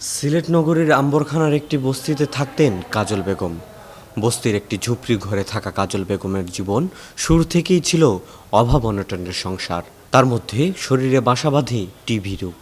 সিলেট নগরীর আম্বরখানার একটি বস্তিতে থাকতেন কাজল বেগম। বস্তির একটি ঝুপড়ি ঘরে থাকা কাজল বেগমের জীবন শুরু থেকেই ছিল অভাব অনটনের সংসার। তার মধ্যে শরীরে বাসা বাঁধে টিভি রোগ।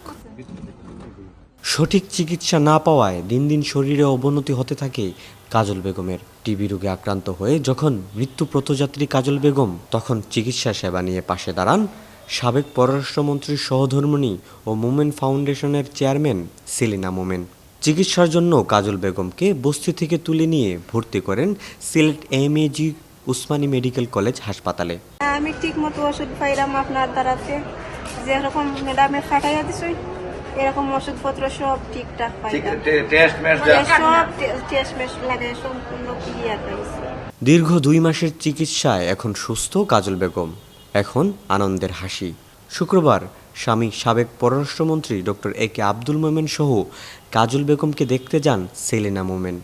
সঠিক চিকিৎসা না পাওয়ায় দিন দিন শরীরে অবনতি হতে থাকে কাজল বেগমের। টিবি রোগে আক্রান্ত হয়ে যখন মৃত্যু প্রতযাত্রী কাজল বেগম তখন চিকিৎসা সেবা নিয়ে পাশে দাঁড়ান সাবেক পররাষ্ট্রমন্ত্রীর সহধর্মিণী ও মোমেন ফাউন্ডেশনের চেয়ারম্যান সেলিনা মোমেন। চিকিৎসার জন্য কাজল বেগমকে বস্তি থেকে তুলে নিয়ে ভর্তি করেন Sylhet M MAG Osmani medical college হাসপাতালে। আমি ঠিক মতো ওষুধ পাইলাম আপনার দ্বারাতে। যেরকম ম্যাডামে ফাটাইয়া দিছে এরকম ওষুধপত্র সব ঠিকঠাক পাইলাম। মানে সব টেস্ট মেস্ট লাগে সম্পূর্ণ ক্লিয়ার পাইছে দীর্ঘ দুই মাসের চিকিৎসায় এখন সুস্থ কাজল বেগম। এখন আনন্দের হাসি। শুক্রবার স্বামী সাবেক পররাষ্ট্রমন্ত্রী ডক্টর এ কে আব্দুল মোমেন সহ কাজল বেগমকে দেখতে যান সেলিনা মোমেন।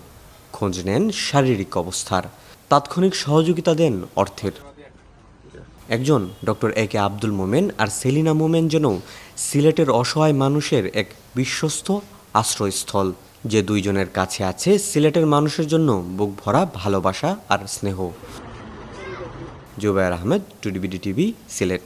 খোঁজ নেন শারীরিক অবস্থার। তাৎক্ষণিক সহযোগিতা দেন অর্থের। একজন doctor A K Abdul Momen আর সেলিনা মোমেন যেন সিলেটের অসহায় মানুষের এক বিশ্বস্ত আশ্রয়স্থল। যে দুইজনের কাছে আছে সিলেটের মানুষের জন্য বুক ভরা ভালোবাসা আর স্নেহ। Zubair Ahmed two DBD TV Sylhet.